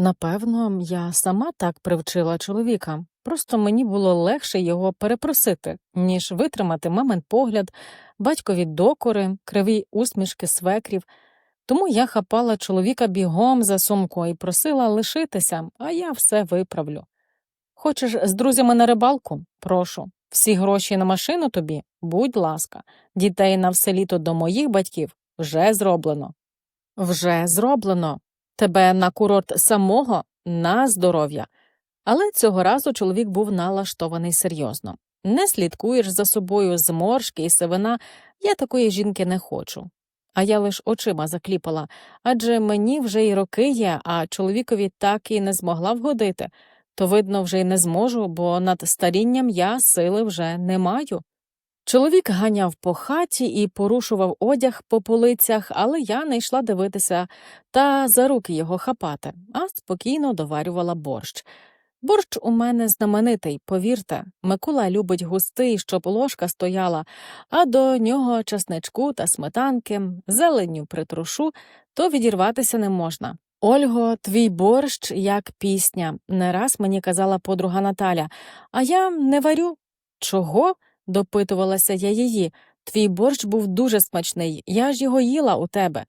Напевно, я сама так привчила чоловіка. Просто мені було легше його перепросити, ніж витримати мамин погляд, батькові докори, криві усмішки свекрів. Тому я хапала чоловіка бігом за сумку і просила лишитися, а я все виправлю. Хочеш з друзями на рибалку? Прошу. Всі гроші на машину тобі, будь ласка, дітей на все літо до моїх батьків вже зроблено. Вже зроблено. Тебе на курорт самого на здоров'я. Але цього разу чоловік був налаштований серйозно. Не слідкуєш за собою зморшки і сивина, я такої жінки не хочу. А я лиш очима закліпала, адже мені вже й роки є, а чоловікові так і не змогла вгодити, то, видно, вже й не зможу, бо над старінням я сили вже не маю. Чоловік ганяв по хаті і порушував одяг по полицях, але я не йшла дивитися та за руки його хапати, а спокійно доварювала борщ. Борщ у мене знаменитий, повірте. Микола любить густий, щоб ложка стояла, а до нього часничку та сметанки, зеленню притрушу, то відірватися не можна. Ольго, твій борщ як пісня, не раз мені казала подруга Наталя, а я не варю. Чого? Допитувалася я її. Твій борщ був дуже смачний, я ж його їла у тебе.